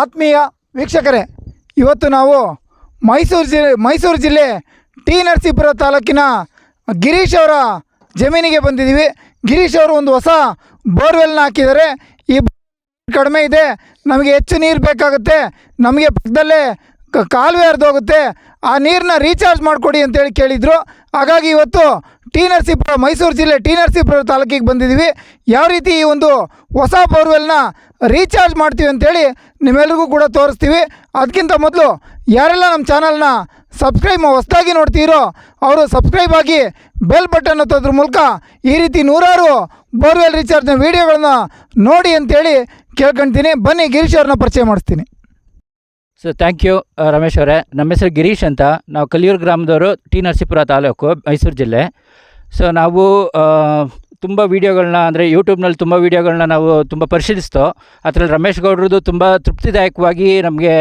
ಆತ್ಮೀಯ ವೀಕ್ಷಕರೇ, ಇವತ್ತು ನಾವು ಮೈಸೂರು ಜಿಲ್ಲೆ ಮೈಸೂರು ಜಿಲ್ಲೆ ಟಿ ನರಸೀಪುರ ತಾಲೂಕಿನ ಗಿರೀಶ್ ಅವರ ಜಮೀನಿಗೆ ಬಂದಿದ್ದೀವಿ. ಗಿರೀಶ್ ಅವರು ಒಂದು ಹೊಸ ಬೋರ್ವೆಲ್ನ ಹಾಕಿದ್ದಾರೆ. ಈ ಕಡಿಮೆ ಇದೆ. ನಮಗೆ ಹೆಚ್ಚು ನೀರು ಬೇಕಾಗುತ್ತೆ. ನಮಗೆ ಪಕ್ಕದಲ್ಲೇ ಕಾಲುವೆ ಹರಿದೋಗುತ್ತೆ ಆ ನೀರನ್ನ ರೀಚಾರ್ಜ್ ಮಾಡಿಕೊಡಿ ಅಂತೇಳಿ ಕೇಳಿದರು. ಹಾಗಾಗಿ ಇವತ್ತು ಟಿ ನರಸೀಪುರ, ಮೈಸೂರು ಜಿಲ್ಲೆ ಟಿ ನರಸೀಪುರ ತಾಲೂಕಿಗೆ ಬಂದಿದ್ದೀವಿ. ಯಾವ ರೀತಿ ಈ ಒಂದು ಹೊಸ ಬೋರ್ವೆಲ್ನ ರೀಚಾರ್ಜ್ ಮಾಡ್ತೀವಿ ಅಂತೇಳಿ ನಿಮ್ಮೆಲ್ರಿಗೂ ಕೂಡ ತೋರಿಸ್ತೀವಿ. ಅದಕ್ಕಿಂತ ಮೊದಲು ಯಾರೆಲ್ಲ ನಮ್ಮ ಚಾನಲ್ನ ಸಬ್ಸ್ಕ್ರೈಬ್ ಹೊಸದಾಗಿ ನೋಡ್ತೀರೋ ಅವರು ಸಬ್ಸ್ಕ್ರೈಬ್ ಆಗಿ ಬೆಲ್ ಬಟನ್ ಒತ್ತೋದ್ರ ಮೂಲಕ ಈ ರೀತಿ ನೂರಾರು ಬೋರ್ವೆಲ್ ರೀಚಾರ್ಜ್ನ ವೀಡಿಯೋಗಳನ್ನ ನೋಡಿ ಅಂತೇಳಿ ಕೇಳ್ಕೊಳ್ತೀನಿ ಬನ್ನಿ ಗಿರೀಶ್ ಅವ್ರನ್ನ ಪರಿಚಯ ಮಾಡಿಸ್ತೀನಿ. ಸೊ ಥ್ಯಾಂಕ್ ಯು ರಮೇಶ್ ಅವರೇ. ನಮ್ಮ ಹೆಸರು ಗಿರೀಶ್ ಅಂತ. ನಾವು ಕಲಿಯೂರು ಗ್ರಾಮದವರು ಟಿ ನರಸೀಪುರ ತಾಲೂಕು, ಮೈಸೂರು ಜಿಲ್ಲೆ. ಸೊ ನಾವು ತುಂಬ ವೀಡಿಯೋಗಳನ್ನ ಅಂದರೆ ಯೂಟ್ಯೂಬ್ನಲ್ಲಿ ತುಂಬ ವೀಡಿಯೋಗಳನ್ನ ನಾವು ತುಂಬ ಪರಿಶೀಲಿಸ್ತೋ. ಅದರಲ್ಲಿ ರಮೇಶ್ ಗೌಡ್ರದ್ದು ತುಂಬ ತೃಪ್ತಿದಾಯಕವಾಗಿ ನಮಗೆ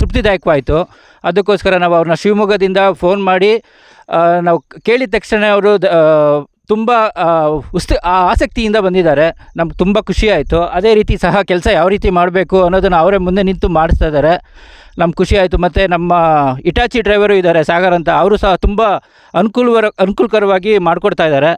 ತೃಪ್ತಿದಾಯಕವಾಯಿತು. ಅದಕ್ಕೋಸ್ಕರ ನಾವು ಅವ್ರನ್ನ ಶಿವಮೊಗ್ಗದಿಂದ ಫೋನ್ ಮಾಡಿ ನಾವು ಕೇಳಿದ ತಕ್ಷಣ ಅವರು ತುಂಬ ಉಸ್ತು ಆಸಕ್ತಿಯಿಂದ ಬಂದಿದ್ದಾರೆ. ನಮ್ಗೆ ತುಂಬ ಖುಷಿ ಆಯಿತು. ಅದೇ ರೀತಿ ಸಹ ಕೆಲಸ ಯಾವ ರೀತಿ ಮಾಡಬೇಕು ಅನ್ನೋದನ್ನು ಅವರೇ ಮುಂದೆ ನಿಂತು ಮಾಡಿಸ್ತಾ ಇದ್ದಾರೆ. ನಮ್ಗೆ ಖುಷಿ ಆಯಿತು. ಮತ್ತು ನಮ್ಮ ಇಟಾಚಿ ಡ್ರೈವರು ಇದ್ದಾರೆ, ಸಾಗರ್ ಅಂತ. ಅವರು ಸಹ ತುಂಬ ಅನುಕೂಲವರ, ಅನುಕೂಲಕರವಾಗಿ ಮಾಡಿಕೊಡ್ತಾ ಇದ್ದಾರೆ.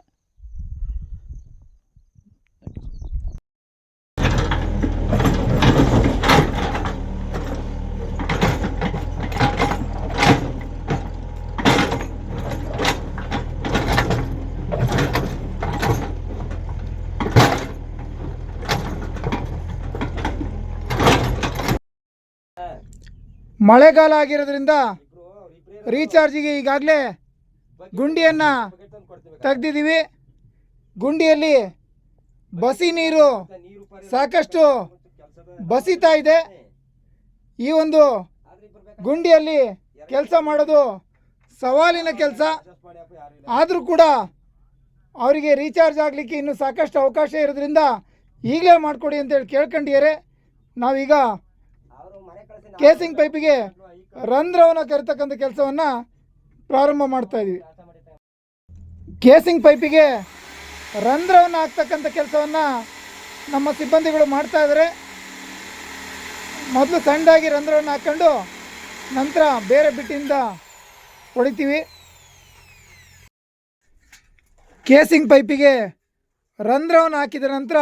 ಮಳೆಗಾಲ ಆಗಿರೋದ್ರಿಂದ ರೀಚಾರ್ಜಿಗೆ ಈಗಾಗಲೇ ಗುಂಡಿಯನ್ನು ತೆಗ್ದಿದ್ದೀವಿ. ಗುಂಡಿಯಲ್ಲಿ ಬಸಿ ನೀರು ಸಾಕಷ್ಟು ಬಸಿತಾ ಇದೆ. ಈ ಒಂದು ಗುಂಡಿಯಲ್ಲಿ ಕೆಲಸ ಮಾಡೋದು ಸವಾಲಿನ ಕೆಲಸ. ಆದರೂ ಕೂಡ ಅವರಿಗೆ ರೀಚಾರ್ಜ್ ಆಗಲಿಕ್ಕೆ ಇನ್ನೂ ಸಾಕಷ್ಟು ಅವಕಾಶ ಇರೋದ್ರಿಂದ ಈಗಲೇ ಮಾಡಿಕೊಡಿ ಅಂತೇಳಿ ಕೇಳ್ಕೊಂಡಿದ್ದಾರೆ. ನಾವೀಗ ಕೇಸಿಂಗ್ ಪೈಪಿಗೆ ರಂಧ್ರವನ್ನು ಕರಿತಕ್ಕಂಥ ಕೆಲಸವನ್ನು ಪ್ರಾರಂಭ ಮಾಡ್ತಾ ಇದ್ದೀವಿ. ಕೇಸಿಂಗ್ ಪೈಪಿಗೆ ರಂಧ್ರವನ್ನು ಹಾಕ್ತಕ್ಕಂಥ ಕೆಲಸವನ್ನು ನಮ್ಮ ಸಿಬ್ಬಂದಿಗಳು ಮಾಡ್ತಾ ಇದ್ದಾರೆ. ಮೊದಲು ಸಣ್ಣದಾಗಿ ರಂಧ್ರವನ್ನು ಹಾಕ್ಕೊಂಡು ನಂತರ ಬೇರೆ ಬಿಟ್ಟಿಂದ ಹೊಡಿತೀವಿ. ಕೇಸಿಂಗ್ ಪೈಪಿಗೆ ರಂಧ್ರವನ್ನು ಹಾಕಿದ ನಂತರ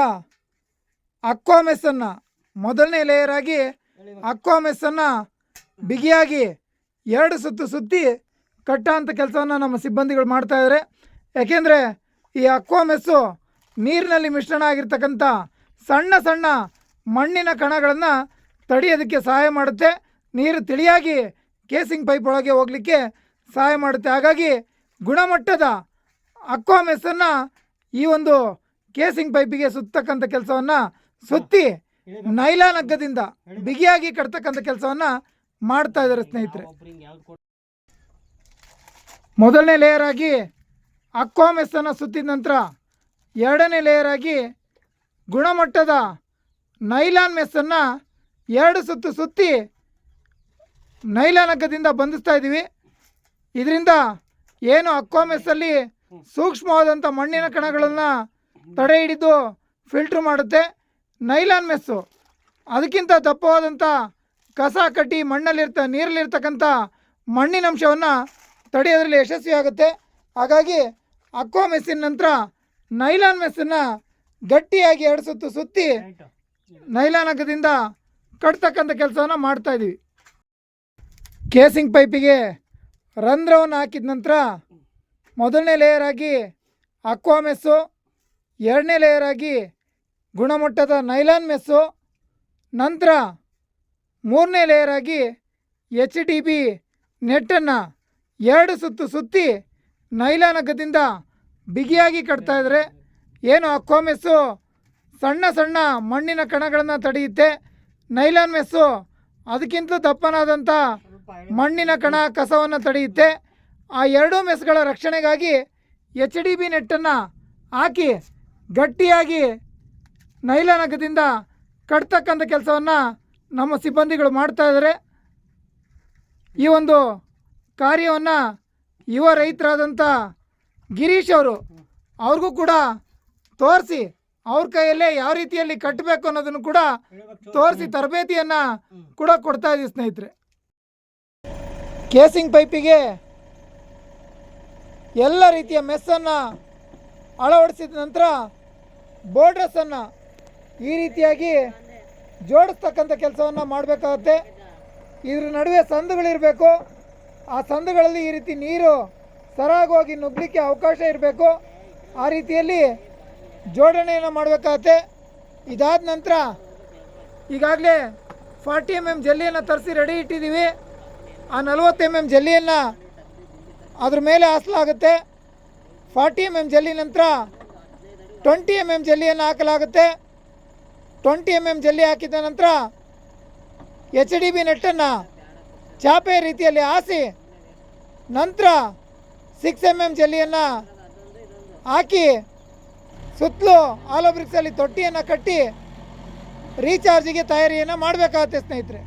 ಅಕ್ವಾಮೆಸ್ಸನ್ನು ಮೊದಲನೇ ಲೇಯರ್ ಆಗಿ ಅಕ್ವಾ ಮೆಸ್ಸನ್ನು ಬಿಗಿಯಾಗಿ ಎರಡು ಸುತ್ತು ಸುತ್ತಿ ಕಟ್ಟ ಅಂತ ಕೆಲಸವನ್ನು ನಮ್ಮ ಸಿಬ್ಬಂದಿಗಳು ಮಾಡ್ತಾಯಿದ್ದಾರೆ ಯಾಕೆಂದರೆ ಈ ಅಕ್ವಾ ಮೆಸ್ಸು ನೀರಿನಲ್ಲಿ ಮಿಶ್ರಣ ಆಗಿರ್ತಕ್ಕಂಥ ಸಣ್ಣ ಸಣ್ಣ ಮಣ್ಣಿನ ಕಣಗಳನ್ನು ತಡೆಯೋದಕ್ಕೆ ಸಹಾಯ ಮಾಡುತ್ತೆ. ನೀರು ತಿಳಿಯಾಗಿ ಕೇಸಿಂಗ್ ಪೈಪ್ ಒಳಗೆ ಹೋಗಲಿಕ್ಕೆ ಸಹಾಯ ಮಾಡುತ್ತೆ. ಹಾಗಾಗಿ ಗುಣಮಟ್ಟದ ಅಕ್ವಾ ಮೆಸ್ಸನ್ನು ಈ ಒಂದು ಕೇಸಿಂಗ್ ಪೈಪಿಗೆ ಸುತ್ತಕ್ಕಂಥ ಕೆಲಸವನ್ನು ಸುತ್ತಿ ನೈಲಾನ್ ಹಗ್ಗದಿಂದ ಬಿಗಿಯಾಗಿ ಕಟ್ತಕ್ಕಂಥ ಕೆಲಸವನ್ನು ಮಾಡ್ತಾ ಇದ್ದಾರೆ ಸ್ನೇಹಿತರೆ. ಮೊದಲನೇ ಲೇಯರ್ ಆಗಿ ಅಕ್ವಾ ಮೆಸ್ಸನ್ನು ಸುತ್ತಿದ ನಂತರ ಎರಡನೇ ಲೇಯರ್ ಆಗಿ ಗುಣಮಟ್ಟದ ನೈಲಾನ್ ಮೆಸ್ಸನ್ನು ಎರಡು ಸುತ್ತು ಸುತ್ತಿ ನೈಲಾನ್ ಹಗ್ಗದಿಂದ ಬಂಧಿಸ್ತಾ ಇದ್ದೀವಿ. ಇದರಿಂದ ಏನು ಅಕ್ವಾಮೆಸ್ಸಲ್ಲಿ ಸೂಕ್ಷ್ಮವಾದಂಥ ಮಣ್ಣಿನ ಕಣಗಳನ್ನು ತಡೆ ಹಿಡಿದು ಫಿಲ್ಟ್ರ್ ಮಾಡುತ್ತೆ. Nylon mesh. ಅದಕ್ಕಿಂತ ದಪ್ಪವಾದಂಥ ಕಸ ಕಟ್ಟಿ ಮಣ್ಣಲ್ಲಿರ್ತ ನೀರಲ್ಲಿರ್ತಕ್ಕಂಥ ಮಣ್ಣಿನಂಶವನ್ನು ತಡೆಯೋದ್ರಲ್ಲಿ ಯಶಸ್ವಿ ಆಗುತ್ತೆ ಹಾಗಾಗಿ ಅಕ್ವಾ ಮೆಸ್ಸಿನ ನಂತರ ನೈಲಾನ್ ಮೆಸ್ಸನ್ನು ಗಟ್ಟಿಯಾಗಿ ಎರಡು ಸುತ್ತು ಸುತ್ತಿ ನೈಲಾನ್ ಹಗ್ಗದಿಂದ ಕಟ್ತಕ್ಕಂಥ ಕೆಲಸವನ್ನು ಮಾಡ್ತಾಯಿದ್ವಿ ಕೇಸಿಂಗ್ ಪೈಪಿಗೆ ರಂಧ್ರವನ್ನು ಹಾಕಿದ ನಂತರ ಮೊದಲನೇ ಲೇಯರ್ ಆಗಿ ಅಕ್ವಾ ಮೆಸ್ಸು, ಎರಡನೇ ಲೇಯರ್ ಆಗಿ ಗುಣಮಟ್ಟದ ನೈಲಾನ್ ಮೆಸ್ಸು. ನಂತರ ಮೂರನೇ ಲೇಯರ್ ಆಗಿ ಎಚ್ ಡಿ ಬಿ ನೆಟ್ಟನ್ನು ಎರಡು ಸುತ್ತು ಸುತ್ತಿ ನೈಲಾನ್ ಹಗ್ಗದಿಂದ ಬಿಗಿಯಾಗಿ ಇದ್ದರೆ ಏನು ಅಕ್ವಾ ಮೆಸ್ಸು? ಸಣ್ಣ ಸಣ್ಣ ಮಣ್ಣಿನ ಕಣಗಳನ್ನು ತಡೆಯುತ್ತೆ. ನೈಲಾನ್ ಮೆಸ್ಸು ಅದಕ್ಕಿಂತಲೂ ದಪ್ಪನಾದಂಥ ಮಣ್ಣಿನ ಕಣ ಕಸವನ್ನು ತಡೆಯುತ್ತೆ. ಆ ಎರಡೂ ಮೆಸ್ಗಳ ರಕ್ಷಣೆಗಾಗಿ ಎಚ್ ಡಿ ಬಿ ನೆಟ್ಟನ್ನು ಹಾಕಿ ಗಟ್ಟಿಯಾಗಿ ನೈಲಾನ್ ಹಗ್ಗದಿಂದ ಕಟ್ತಕ್ಕಂಥ ಕೆಲಸವನ್ನು ನಮ್ಮ ಸಿಬ್ಬಂದಿಗಳು ಮಾಡ್ತಾ ಇದ್ದಾರೆ ಈ ಒಂದು ಕಾರ್ಯವನ್ನು ಯುವ ರೈತರಾದಂಥ ಗಿರೀಶ್ ಅವರು ಅವ್ರಿಗೂ ಕೂಡ ತೋರಿಸಿ ಅವ್ರ ಕೈಯಲ್ಲೇ ಯಾವ ರೀತಿಯಲ್ಲಿ ಕಟ್ಟಬೇಕು ಅನ್ನೋದನ್ನು ಕೂಡ ತೋರಿಸಿ ತರಬೇತಿಯನ್ನು ಕೂಡ ಕೊಡ್ತಾ ಇದ್ದೀವಿ ಸ್ನೇಹಿತರೆ. ಕೇಸಿಂಗ್ ಪೈಪಿಗೆ ಎಲ್ಲ ರೀತಿಯ ಮೆಸ್ಸನ್ನು ಅಳವಡಿಸಿದ ನಂತರ ಬೋರ್ಡ್ರಸನ್ನು ಈ ರೀತಿಯಾಗಿ ಜೋಡಿಸ್ತಕ್ಕಂಥ ಕೆಲಸವನ್ನು ಮಾಡಬೇಕಾಗುತ್ತೆ. ಇದ್ರ ನಡುವೆ ಸಂದುಗಳಿರಬೇಕು. ಆ ಸಂದುಗಳಲ್ಲಿ ಈ ರೀತಿ ನೀರು ಸರಾಗೋಗಿ ನುಗ್ಗಲಿಕ್ಕೆ ಅವಕಾಶ ಇರಬೇಕು. ಆ ರೀತಿಯಲ್ಲಿ ಜೋಡಣೆಯನ್ನು ಮಾಡಬೇಕಾಗತ್ತೆ. ಇದಾದ ನಂತರ ಈಗಾಗಲೇ ಫಾರ್ಟಿ ಎಂ ಎಂ ಜಲ್ಲಿಯನ್ನು ತರಿಸಿ ರೆಡಿ ಇಟ್ಟಿದ್ದೀವಿ. ಆ ನಲ್ವತ್ತು ಎಂ ಎಂ ಜಲ್ಲಿಯನ್ನು ಅದ್ರ ಮೇಲೆ ಹಾಸಲಾಗುತ್ತೆ. ಫಾರ್ಟಿ ಎಂ ಎಂ ಜಲ್ಲಿ ನಂತರ ಟ್ವೆಂಟಿ ಎಂ ಎಂ ಜಲ್ಲಿಯನ್ನು ಹಾಕಲಾಗುತ್ತೆ. ಟ್ವೆಂಟಿ ಎಂ ಎಂ ಜಲ್ಲಿ ಹಾಕಿದ ನಂತರ ಎಚ್ ಡಿ ಬಿ ನೆಟ್ಟನ್ನು ಚಾಪೆ ರೀತಿಯಲ್ಲಿ ಹಾಸಿ ನಂತರ ಸಿಕ್ಸ್ ಎಂ ಎಂ ಜಲ್ಲಿಯನ್ನು ಹಾಕಿ ಸುತ್ತಲೂ ಆಲೋ ಬ್ರಿಕ್ಸಲ್ಲಿ ತೊಟ್ಟಿಯನ್ನು ಕಟ್ಟಿ ರೀಚಾರ್ಜಿಗೆ ತಯಾರಿಯನ್ನು ಮಾಡಬೇಕಾಗುತ್ತೆ ಸ್ನೇಹಿತರೆ.